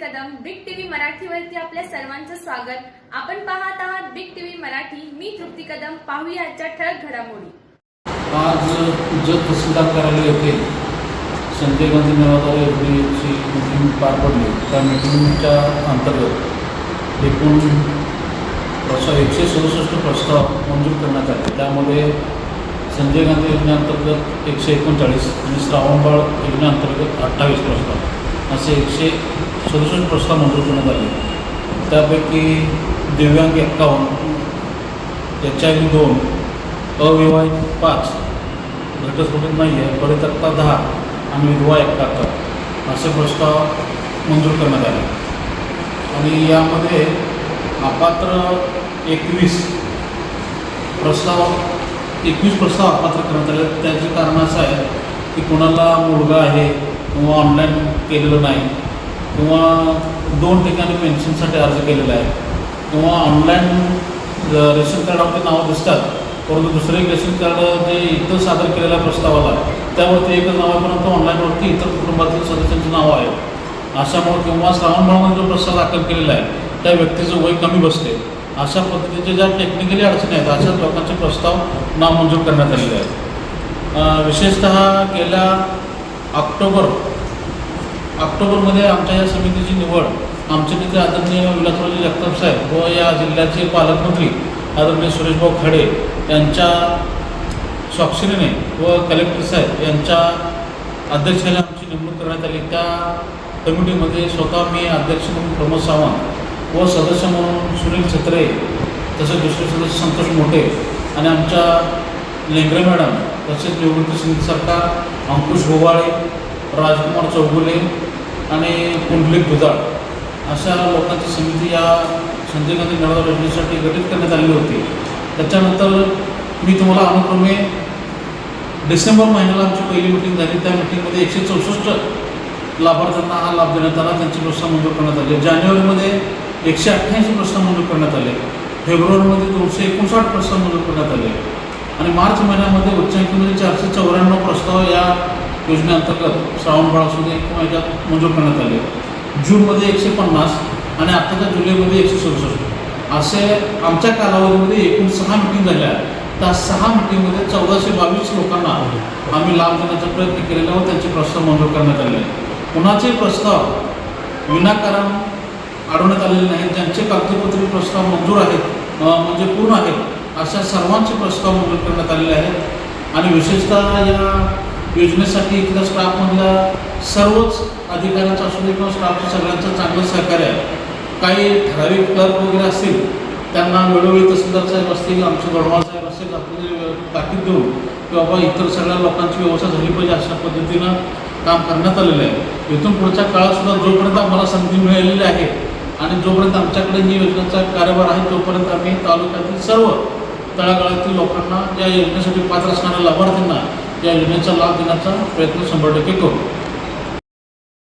Kadam big TV मराठीवरती आपल्या सर्वांचं स्वागत. आपण पाहत आहात बिग टीव्ही मराठी. मी तृप्ती कदम. पाहूया आजच्या ठळक घडामोडी. आज जत तहसीलदार कार्यालय येथे संजय गांधी निराधार योजनेची मीटिंग पार पडली. त्या मीटिंगच्या अंतर्गत एकूण प्रस्ताव एकशे सदुसष्ट प्रस्ताव मंजूर करण्यात आले. त्यामध्ये संजय गांधी योजनेअंतर्गत एकशे एकोणचाळीस आणि श्रावणबाळ योजनेअंतर्गत अठ्ठावीस प्रस्ताव. असे एकशे सदुसष्ट प्रस्ताव मंजूर करण्यात आले. त्यापैकी दिव्यांग एक्कावन्न एच आय व्ही दोन अविवाहित पाच घटस्फोटित नाही आहे परितक्ता दहा आणि विधवा एकाहत्तर असे प्रस्ताव मंजूर करण्यात आले. आणि यामध्ये अपात्र एकवीस प्रस्ताव एकवीस प्रस्ताव अपात्र करण्यात आले. त्याचे कारण असं आहे की कोणाला मुलगा आहे किंवा ऑनलाईन केलेलं नाही किंवा दोन ठिकाणी पेन्शनसाठी अर्ज केलेला आहे किंवा ऑनलाईन रेशन कार्डावरती नावं दिसतात परंतु दुसरे एक रेशन कार्ड जे इथं सादर केलेल्या प्रस्तावाला त्यावरती एकच नाव आहे परंतु ऑनलाईनवरती इतर कुटुंबातील सदस्यांची नावं आहेत अशामुळे किंवा श्रावणबाळामध्ये जो प्रस्ताव दाखल केलेला आहे त्या व्यक्तीचं वय कमी बसते. अशा पद्धतीचे ज्या टेक्निकली अडचणी आहेत अशाच लोकांचे प्रस्ताव नामंजूर करण्यात आलेले आहेत. विशेषतः गेल्या ऑक्टोबर ऑक्टोबरमध्ये आमच्या या समितीची निवड आमचे नेते आदरणीय विलासरावजी जगताप साहेब व या जिल्ह्याचे पालकमंत्री आदरणीय सुरेशभाऊ खाडे यांच्या स्वाक्षरीने व कलेक्टर साहेब यांच्या अध्यक्षाने आमची नेमणूक करण्यात आली. त्या कमिटीमध्ये स्वतः मी अध्यक्ष म्हणून प्रमोद सावंत व सदस्य म्हणून सुनील छत्रे तसेच दुसरे सदस्य संतोष मोठे आणि आमच्या लेंगरे मॅडम तसेच निवृत्त सिंग सरकार अंकुश गोवाळे राजकुमार चौगुले आणि पुंडलिक दुधाळ अशा लोकांची समिती या संजय गांधी निराधार योजनेसाठी गठीत करण्यात आलेली होती. त्याच्यानंतर मी तुम्हाला अनुक्रमे डिसेंबर महिन्याला आमची पहिली मिटिंग झाली. त्या मिटिंगमध्ये एकशे चौसष्ट लाभार्थ्यांना हा लाभ देण्यात आला. त्यांचे प्रस्ताव मंजूर करण्यात आले. जानेवारीमध्ये एकशे अठ्ठ्याऐंशी प्रस्ताव मंजूर करण्यात आले. फेब्रुवारीमध्ये दोनशे एकोणसाठ प्रस्ताव मंजूर करण्यात आले. आणि मार्च महिन्यामध्ये उच्चांकीमध्ये चारशे चौऱ्याण्णव प्रस्ताव या योजनेअंतर्गत श्रावणबाळ असू दे किंवा याच्यात मंजूर करण्यात आले. जूनमध्ये एकशे पन्नास आणि आत्ताच्या जुलैमध्ये एकशे सदुसष्ट. असे आमच्या कालावधीमध्ये एकूण सहा मिटिंग झाल्या. त्या सहा मिटिंगमध्ये चौदाशे बावीस लोकांना आम्ही लाभ देण्याचा प्रयत्न केलेला व त्यांचे प्रस्ताव मंजूर करण्यात आले. कुणाचे प्रस्ताव विनाकारण अडवण्यात आलेले नाहीत. ज्यांचे कागदपत्री प्रस्ताव मंजूर आहेत म्हणजे पूर्ण आहेत अशा सर्वांचे प्रस्ताव मंजूर करण्यात आलेले आहेत. आणि विशेषतः या योजनेसाठी इथल्या स्टाफमधल्या सर्वच अधिकाऱ्यांचं असू दे किंवा स्टाफचं सगळ्यांचं चांगलं सहकार्य आहे. काही ठराविक क्लर्क वगैरे असतील त्यांना वेळोवेळी तहसीलदार साहेब असतील आमचे गडवा साहेब असतील आपले ताकीद देऊन की बाबा इतर सगळ्या लोकांची व्यवस्था झाली पाहिजे अशा पद्धतीनं काम करण्यात आलेलं आहे. इथून पुढच्या काळातसुद्धा जोपर्यंत आम्हाला संधी मिळालेली आहे आणि जोपर्यंत आमच्याकडे ही योजनेचा कार्यभार आहे तोपर्यंत आम्ही तालुक्यातील सर्व तळागाळातील लोकांना या योजनेसाठी पात्र असणाऱ्या लाभार्थ्यांना या योजनेचा लाभ देण्याचा प्रयत्न शंभर टक्के करू.